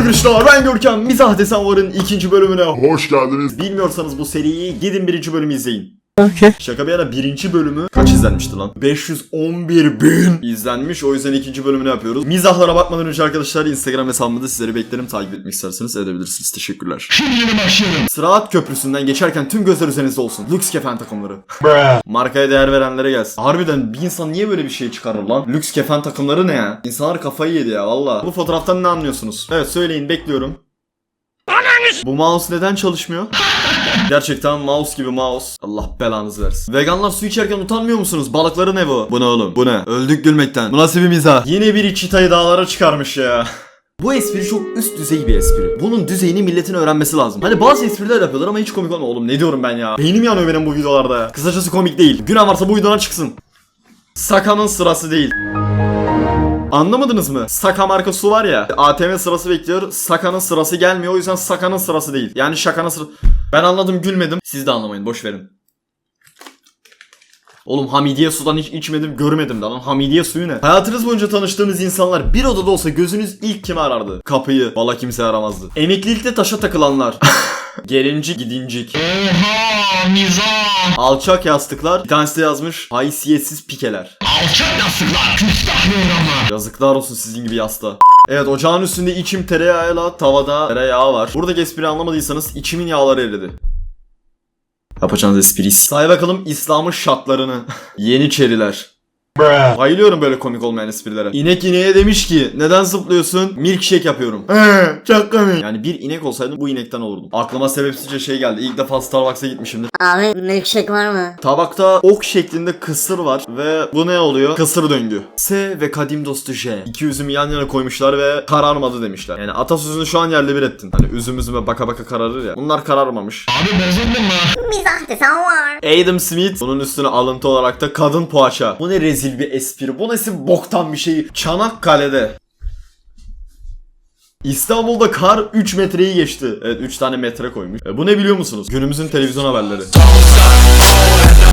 arkadaşlar ben Görkem. Mizah Desen Var'ın ikinci bölümüne Hoş geldiniz. Bilmiyorsanız bu seriyi gidin birinci bölümü izleyin. Şaka bir yana birinci bölümü kaç izlenmişti lan? 511 bin izlenmiş o yüzden ikinci bölümünü yapıyoruz. Mizahlara bakmadan önce arkadaşlar Instagram hesabımda sizleri beklerim takip etmek isterseniz edebilirsiniz. Teşekkürler. Şimdi başlayalım. Sıraat Köprüsü'nden geçerken tüm gözler üzerinizde olsun. Lüks kefen takımları. Markaya değer verenlere gelsin. Harbiden bir insan niye böyle bir şey çıkarır lan? Lüks kefen takımları ne ya? İnsanlar kafayı yedi ya valla. Bu fotoğraftan ne anlıyorsunuz? Evet söyleyin bekliyorum. Bu mouse neden çalışmıyor? Gerçekten mouse gibi mouse. Allah belanızı versin. Veganlar su içerken utanmıyor musunuz? Balıkların ne bu? Bu ne oğlum? Bu ne? Öldük gülmekten. Bu nasıl bir mizah? Yine bir çitayı dağlara çıkarmış ya. Bu espri çok üst düzey bir espri. Bunun düzeyini milletin öğrenmesi lazım. Hani bazı espriler yapıyorlar ama hiç komik olmuyor. Oğlum ne diyorum ben ya? Beynim yanıyor benim bu videolarda ya. Kısacası komik değil. Günah varsa bu videodan çıksın. Saka'nın sırası değil. Anlamadınız mı? Saka marka su var ya. ATM sırası bekliyor. Saka'nın sırası gelmiyor. O yüzden Saka'nın sırası değil. Yani şakanın sırası. Ben anladım gülmedim. Siz de anlamayın. Boş verin. Oğlum Hamidiye sudan hiç içmedim görmedim de lan Hamidiye suyu ne? Hayatınız boyunca tanıştığınız insanlar bir odada olsa gözünüz ilk kimi arardı? Kapıyı. Valla kimse aramazdı. Emeklilikte taşa takılanlar. Gelincik gidincik. Oha mizah. Alçak yastıklar. Bir tanesi de yazmış. Haysiyetsiz pikeler. Alçak yastıklar. Küstah programı. Yazıklar olsun sizin gibi yasta. Evet ocağın üstünde içim tereyağıyla tavada tereyağı var. Buradaki espri anlamadıysanız içimin yağları eridi. Yapacağınız espri. Say bakalım İslam'ın şartlarını. Yeniçeriler. Bayılıyorum böyle komik olmayan esprilere. İnek ineğe demiş ki neden zıplıyorsun? Milkshake yapıyorum. He çok komik. Yani bir inek olsaydım bu inekten olurdum. Aklıma sebepsizce şey geldi. İlk defa Starbucks'a gitmişimdir. Abi milkshake var mı? Tabakta ok şeklinde kısır var ve bu ne oluyor? Kısır döngü. S ve kadim dostu J. İki üzümü yan yana koymuşlar ve kararmadı demişler. Yani atasözünü şu an yerle bir ettin. Hani üzüm üzüme baka baka kararır ya. Bunlar kararmamış. Abi bozuldu mu? Mizah desen var. Adam Smith bunun üstüne alıntı olarak da kadın poğaça. Bu ne rezil bir espri. Bu nasıl boktan bir şey. Çanakkale'de. İstanbul'da kar 3 metreyi geçti. Evet 3 tane metre koymuş. E, bu ne biliyor musunuz? Günümüzün televizyon haberleri.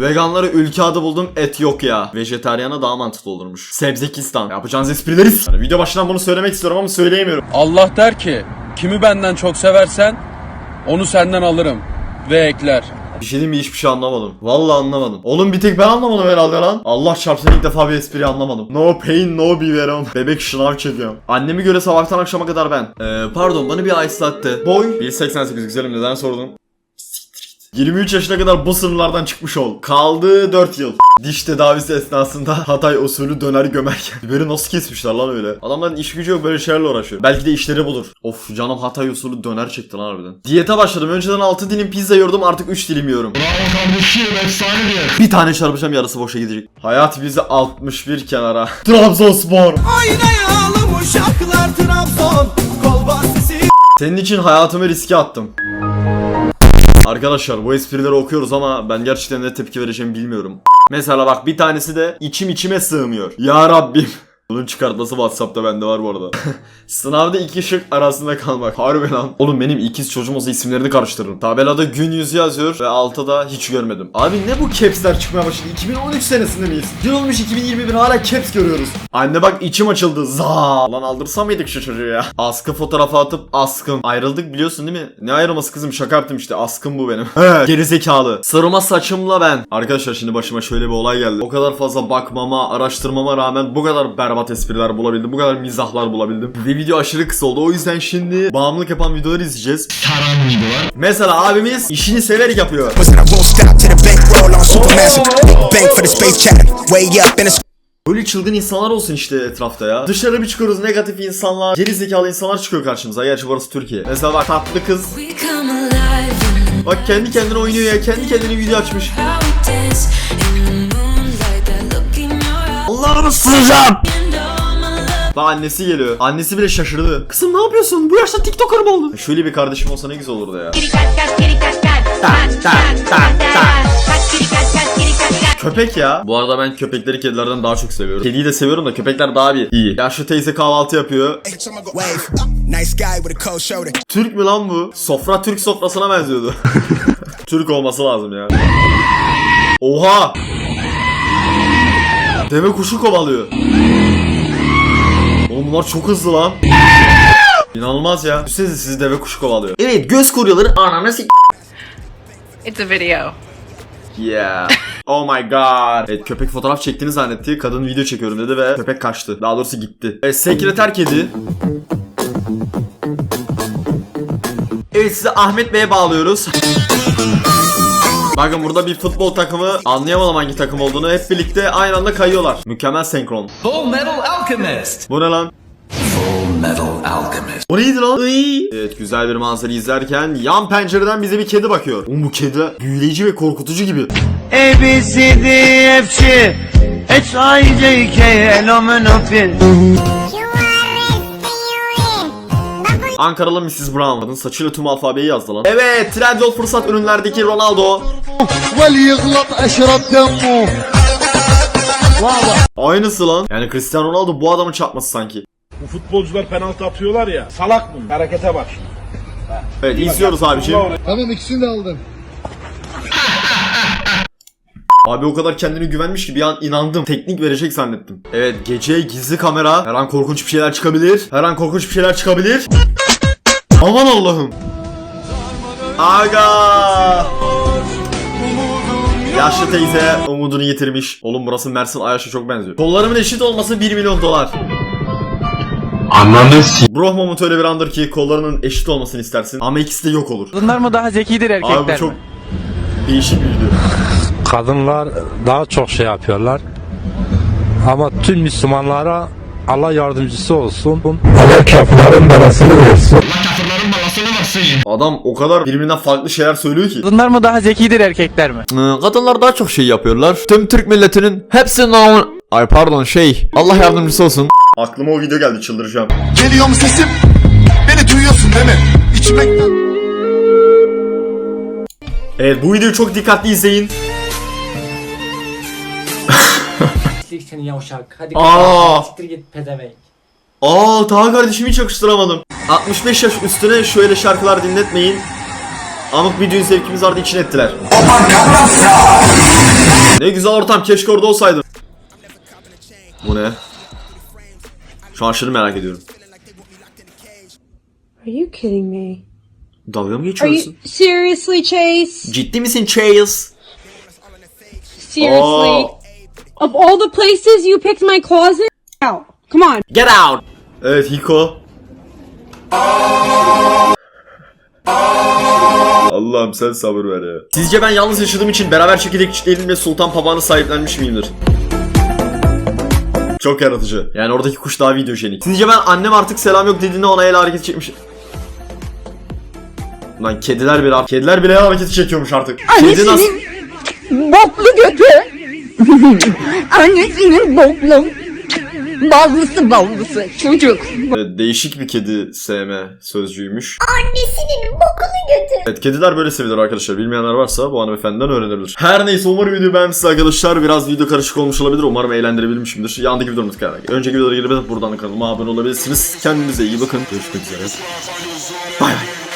Veganları ülke adı buldum et yok ya. Vejetaryana daha mantıklı olurmuş. Sebzekistan. Yapacağınız esprileri yani video başından bunu söylemek istiyorum ama söyleyemiyorum. Allah der ki kimi benden çok seversen onu senden alırım ve ekler. Bir şey diyeyim mi hiçbir şey anlamadım. Vallahi anlamadım. Oğlum bir tek ben anlamadım herhalde lan. Allah çarpsın ilk defa bir espri anlamadım. No pain no biberon. Bebek şınav çekiyorum. Annemi göre sabahtan akşama kadar ben. Ee, pardon bana bir ice latte. Boy. 1.88 güzelim neden sordun? Siktir git. 23 yaşına kadar bu sınırlardan çıkmış ol. Kaldı 4 yıl. Diş tedavisi esnasında Hatay usulü döner gömerken. Biberi nasıl kesmişler lan öyle? Adamların iş gücü yok böyle şeylerle uğraşıyor. Belki de işleri budur. Of canım Hatay usulü döner çekti lan harbiden. Diyete başladım. Önceden 6 dilim pizza yiyordum artık 3 dilim yiyorum. Bravo kardeşim efsanedir. Bir tane çarpacağım yarısı boşa gidecek. Hayat bizi 61 kenara. Trabzonspor. Aynaya alım uşaklar Trabzon Kol Senin için hayatımı riske attım. Arkadaşlar bu esprileri okuyoruz ama ben gerçekten ne tepki vereceğimi bilmiyorum. Mesela bak bir tanesi de içim içime sığmıyor. Ya Rabbim. Bunun çıkartması Whatsapp'ta bende var bu arada. Sınavda iki şık arasında kalmak. Harbi lan. Oğlum benim ikiz çocuğum olsa isimlerini karıştırırım. Tabelada gün yüzü yazıyor ve altta hiç görmedim. Abi ne bu capsler çıkmaya başladı? 2013 senesinde miyiz? Yıl olmuş 2021 hala caps görüyoruz. Anne bak içim açıldı. Za. Lan aldırsa mıydık şu çocuğu ya? Askı fotoğrafı atıp askım. Ayrıldık biliyorsun değil mi? Ne ayrılması kızım şaka yaptım işte. Askım bu benim. He gerizekalı. Sarıma saçımla ben. Arkadaşlar şimdi başıma şöyle bir olay geldi. O kadar fazla bakmama, araştırmama rağmen bu kadar berbat espriler bulabildim. Bu kadar mizahlar bulabildim. Ve video aşırı kısa oldu. O yüzden şimdi bağımlılık yapan videoları izleyeceğiz. Saran videolar. Mesela abimiz işini severek yapıyor. Böyle çılgın insanlar olsun işte etrafta ya. Dışarı bir çıkıyoruz negatif insanlar, geri zekalı insanlar çıkıyor karşımıza. Gerçi burası Türkiye. Mesela bak tatlı kız. Bak kendi kendine oynuyor ya. Kendi kendine video açmış. Allah'ını sıracağım. Bak annesi geliyor. Annesi bile şaşırdı. Kızım ne yapıyorsun? Bu yaşta TikToker mı oldun? Şöyle bir kardeşim olsa ne güzel olurdu ya. Köpek ya. Bu arada ben köpekleri kedilerden daha çok seviyorum. Kediyi de seviyorum da köpekler daha bir iyi. Yaşlı teyze kahvaltı yapıyor. Türk mü lan bu? Sofra Türk sofrasına benziyordu. Türk olması lazım ya. Oha! Deve kuşu kovalıyor. Oğlum bunlar çok hızlı lan. İnanılmaz ya. Düşünsenize sizi deve kuşu kovalıyor. Evet göz koruyorları ananı sik... It's a video. Yeah. Oh my god. Evet köpek fotoğraf çektiğini zannetti. Kadın video çekiyorum dedi ve köpek kaçtı. Daha doğrusu gitti. Evet sekreter kedi. Evet sizi Ahmet Bey'e bağlıyoruz. Bakın burada bir futbol takımı anlayamadım hangi takım olduğunu hep birlikte aynı anda kayıyorlar. Mükemmel senkron. Full Metal Alchemist. Bu ne lan? Full Metal Alchemist. O neydi lan? Iy. Evet güzel bir manzara izlerken yan pencereden bize bir kedi bakıyor. Oğlum bu kedi büyüleyici ve korkutucu gibi. A B C D F G H I J K L M N O P Ankaralı Mrs. Brown kadın saçıyla tüm alfabeyi yazdı lan. Evet Trendyol fırsat ürünlerdeki Ronaldo. Aynısı lan. Yani Cristiano Ronaldo bu adamın çarpması sanki. Bu futbolcular penaltı atıyorlar ya. Salak mı? Harekete bak. Evet izliyoruz abiciğim. Tamam ikisini de aldım. Abi o kadar kendine güvenmiş ki bir an inandım. Teknik verecek zannettim. Evet gece gizli kamera. Her an korkunç bir şeyler çıkabilir. Her an korkunç bir şeyler çıkabilir. Aman Allah'ım. Aga. Yaşlı teyze umudunu yitirmiş. Oğlum burası Mersin Ayaş'a çok benziyor. Kollarımın eşit olması 1 milyon dolar. Ananı s**. Bro Moment öyle bir andır ki kollarının eşit olmasını istersin ama ikisi de yok olur. Kadınlar mı daha zekidir erkekler Abi bu çok değişik bir video. Kadınlar daha çok şey yapıyorlar. Ama tüm Müslümanlara Allah yardımcısı olsun. Allah kafirlerin balasını versin. Adam o kadar birbirinden farklı şeyler söylüyor ki. Kadınlar mı daha zekidir erkekler mi? Ee, Kadınlar daha çok şey yapıyorlar. Tüm Türk milletinin hepsinin Ay pardon şey Allah yardımcısı olsun. Aklıma o video geldi çıldıracağım. Geliyor mu sesim? Beni duyuyorsun değil mi? İçmekten Evet bu videoyu çok dikkatli izleyin. Seni yavşak. Hadi Aa. siktir git pedevenk. Aa Taha kardeşimi hiç yakıştıramadım. 65 yaş üstüne şöyle şarkılar dinletmeyin. Amık bir düğün zevkimiz vardı için ettiler. Ne güzel ortam keşke orada olsaydım. Bu ne? Şu an aşırı merak ediyorum. Are you kidding me? Dalga mı Are you geçiyorsun? seriously, Chase? Ciddi misin Chase? Seriously? Aa. Of all the places you picked my closet? Out. Come on. Get out. Evet Hiko. Allah'ım sen sabır ver ya. Sizce ben yalnız yaşadığım için beraber çekirdek çitleyelim ve Sultan Papağan'ı sahiplenmiş miyimdir? Çok yaratıcı. Yani oradaki kuş daha videojenik. Sizce ben annem artık selam yok dediğinde ona el hareketi çekmiş. Lan kediler bile kediler bile el hareketi çekiyormuş artık. Kedi nasıl? Boklu götü. Annesinin boklu. Ballısı ballısı çocuk. Evet, değişik bir kedi sevme sözcüğüymüş. Annesinin bokunu götür. Evet kediler böyle sevilir arkadaşlar. Bilmeyenler varsa bu hanımefendiden öğrenebilir. Her neyse umarım video beğenmişsiniz arkadaşlar. Biraz video karışık olmuş olabilir. Umarım eğlendirebilmişimdir. Yandaki videomu tıklayarak. Önceki videolara girip buradan kanalıma abone olabilirsiniz. Kendinize iyi bakın. Görüşmek üzere. Bay bay.